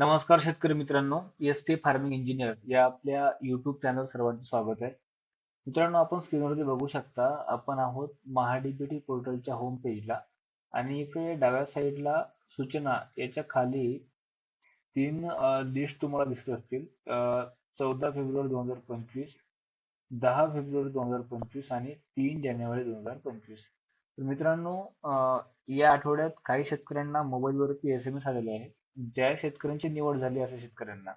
नमस्कार शेतकरी मित्रांनो एस के फार्मिंग इंजिनियर या आपल्या युट्यूब चॅनल सर्वांचं स्वागत आहे. मित्रांनो आपण स्क्रीनवरती बघू शकता आपण आहोत महाडीबीटी पोर्टलच्या होम पेजला आणि इकडे डाव्या साईडला सूचना याच्या खाली तीन लिस्ट तुम्हाला दिसत असतील. चौदा फेब्रुवारी दोन हजार पंचवीस दहा फेब्रुवारी दोन हजार पंचवीस आणि तीन जानेवारी दोन हजार पंचवीस. तर मित्रांनो या आठवड्यात काही शेतकऱ्यांना मोबाईलवरती एस एम एस आलेले आहेत ज्या शेतकऱ्यांची निवड झाली अशा शेतकऱ्यांना.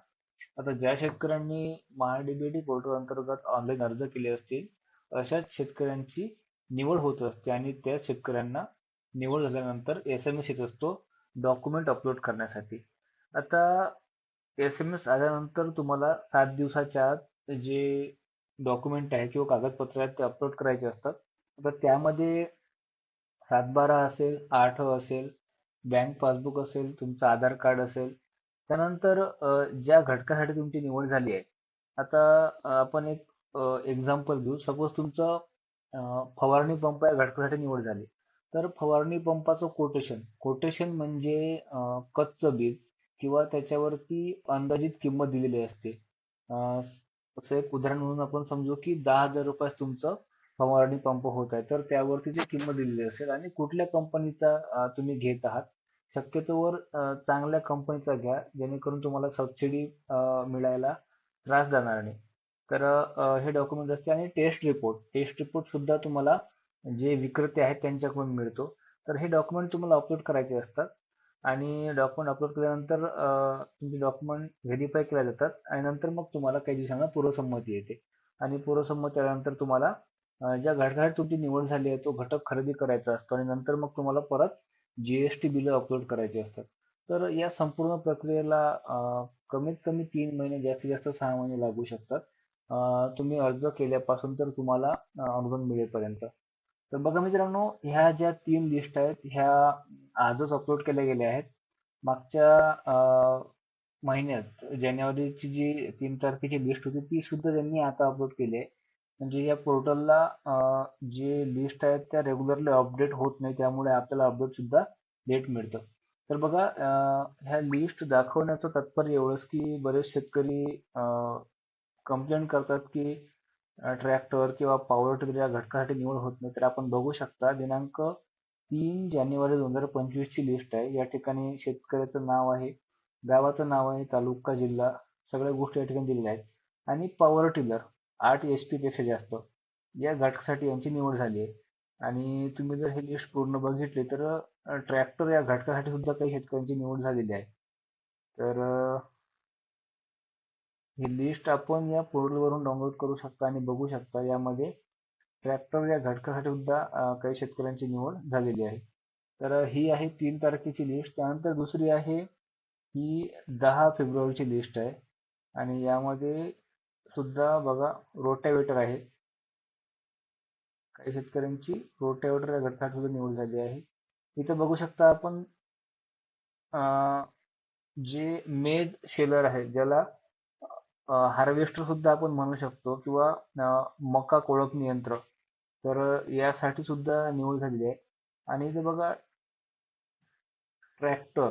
आता ज्या शेतकऱ्यांनी महाडीबीटी पोर्टल अंतर्गत ऑनलाईन अर्ज केले असतील अशाच शेतकऱ्यांची निवड होत असते आणि त्या शेतकऱ्यांना निवड झाल्यानंतर एस एम एस येत असतो डॉक्युमेंट अपलोड करण्यासाठी. आता एस एम एस आल्यानंतर तुम्हाला सात दिवसाच्या आत जे डॉक्युमेंट आहे किंवा कागदपत्र आहेत ते अपलोड करायचे असतात. आता त्यामध्ये सात बारा असेल आठ असेल बँक पासबुक असेल तुमचं आधार कार्ड असेल त्यानंतर ज्या घटकासाठी तुमची निवड झाली आहे आता आपण एक एक्झाम्पल घेऊ सपोज तुमचं फवारणी पंप या घटकासाठी निवड झाली. तर फवारणी पंपाचं कोटेशन कोटेशन म्हणजे कच्चं बिल किंवा त्याच्यावरती अंदाजित किंमत दिलेली असते. असं एक उदाहरण म्हणून आपण समजू की दहा हजार रुपयास तुमचं फवारणी पंप होत आहे तर त्यावरती ती किंमत दिलेली असेल आणि कुठल्या कंपनीचा तुम्ही घेत आहात शक्यतोवर चांगल्या कंपनीचा घ्या जेणेकरून तुम्हाला सबसिडी मिळायला त्रास जाणार नाही. तर हे डॉक्युमेंट असते आणि टेस्ट रिपोर्ट टेस्ट रिपोर्ट सुद्धा तुम्हाला जे विक्रेते आहेत त्यांच्याकडून मिळतो. तर हे डॉक्युमेंट तुम्हाला अपलोड करायचे असतात आणि डॉक्युमेंट अपलोड केल्यानंतर तुमचे डॉक्युमेंट व्हेरीफाय केल्या जातात आणि नंतर मग तुम्हाला काही दिवसांना पूर्वसंमती येते. आणि पूर्वसंमती आल्यानंतर तुम्हाला ज्या घटकासाठी तुमची निवड झाली आहे तो घटक खरेदी करायचा असतो आणि नंतर मग तुम्हाला परत जीएसटी बिल अपलोड करायचे असतात. तर या संपूर्ण प्रक्रियेला कमीत कमी तीन महिने जास्तीत जास्त सहा महिने लागू शकतात. तुम्ही अर्ज केल्यापासून तर तुम्हाला अनुदान मिळेपर्यंत. तर बघा मित्रांनो ह्या ज्या तीन लिस्ट आहेत ह्या आजच अपलोड केल्या गेल्या आहेत. मागच्या महिन्यात जानेवारीची जी तीन तारखेची लिस्ट होती ती सुद्धा त्यांनी आता अपलोड केली आहे. म्हणजे या पोर्टलला जे लिस्ट आहेत त्या रेग्युलरली अपडेट होत नाही त्यामुळे आपल्याला अपडेट सुद्धा लेट मिळतं. तर बघा ह्या लिस्ट दाखवण्याचं तात्पर्य एवढंच की बरेच शेतकरी कंप्लेंट करतात की ट्रॅक्टर किंवा पॉवर टिलर या घटकासाठी निवड होत नाही. तर आपण बघू शकता दिनांक तीन जानेवारी दोन हजार पंचवीस ची लिस्ट आहे. या ठिकाणी शेतकऱ्याचं नाव आहे गावाचं नाव आहे तालुका जिल्हा सगळ्या गोष्टी या ठिकाणी दिलेल्या आहेत. आणि पॉवर टिलर आठ एच पी पेक्षा जास्त. या घटकासाठी यांची निवड झाली आहे. आणि तुम्ही जर हे लिस्ट पूर्ण बघितले तर ट्रॅक्टर या घटकासाठी सुद्धा काही शेतकऱ्यांची निवड झालेली आहे. तर ही लिस्ट आपण या पोर्टलवरून डाउनलोड करू शकता आणि बघू शकता. यामध्ये ट्रॅक्टर या घटकासाठी सुद्धा काही शेतकऱ्यांची निवड झालेली आहे. तर ही आहे तीन तारखेची लिस्ट त्यानंतर दुसरी आहे ही दहा फेब्रुवारीची लिस्ट आहे. आणि यामध्ये सुद्धा बघा रोटावेटर आहे. काही शेतकऱ्यांची रोटावेटर या घटकात सुद्धा निवड झाली आहे. इथं बघू शकता आपण जे मेज शेलर आहे ज्याला हार्वेस्टर सुद्धा आपण म्हणू शकतो किंवा मका कोळप यंत्र तर यासाठी सुद्धा निवड झालेली आहे. आणि इथे बघा ट्रॅक्टर.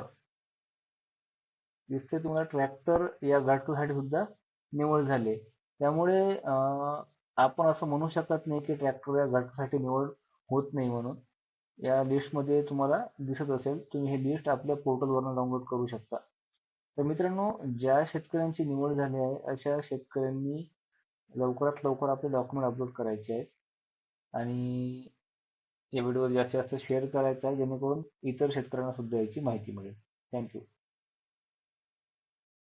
दिसते तुम्हाला ट्रॅक्टर या घटकासाठी सुद्धा निवड झाली. त्यामुळे आपण असं म्हणू शकत नाही की ट्रॅक्टर या घटकासाठी निवड होत नाही म्हणून. या लिस्टमध्ये तुम्हाला दिसत असेल तुम्ही हे लिस्ट आपल्या पोर्टलवरून डाउनलोड करू शकता. तर मित्रांनो ज्या शेतकऱ्यांची निवड झाली आहे अशा शेतकऱ्यांनी लवकरात लवकर आपले डॉक्युमेंट अपलोड करायचे आहेत. आणि या व्हिडिओ जास्तीत जास्त शेअर करायचा आहे जेणेकरून इतर शेतकऱ्यांना सुद्धा याची माहिती मिळेल. थँक्यू